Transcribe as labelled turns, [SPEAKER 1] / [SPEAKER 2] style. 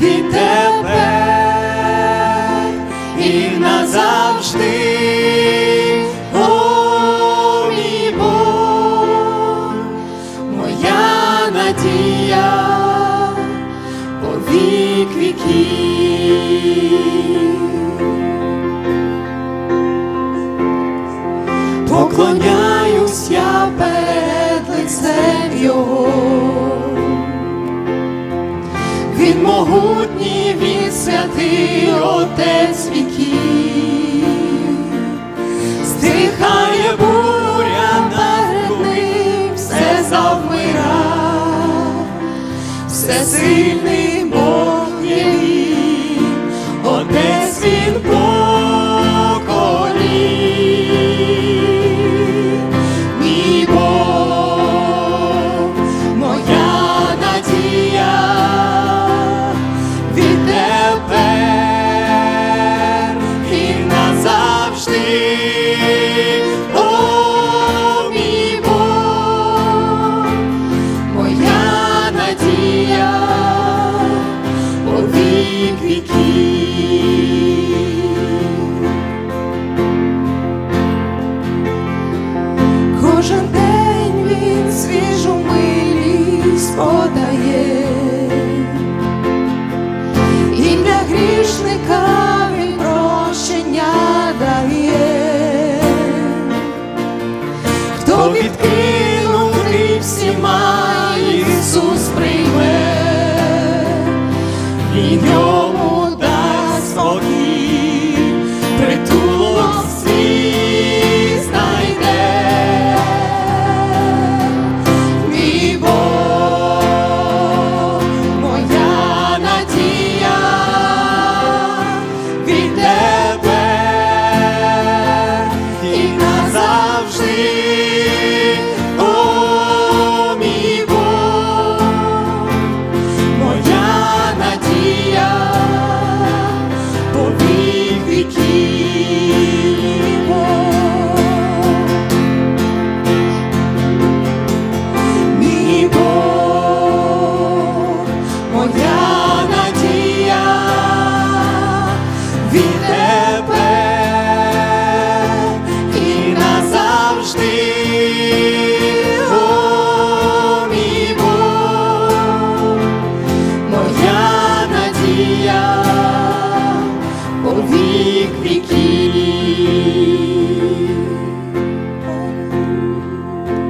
[SPEAKER 1] надія відтепер і назавжди. О, моя надія по вік віків. Поклоняюсь я перед лицем Його. Могутній, він святий Отець віків, стихає буря над ним, все завмира, все сильний Бог надія. Кожен день він свіжу милість подає, і для грішника він дає, хто відкинутий Bikini.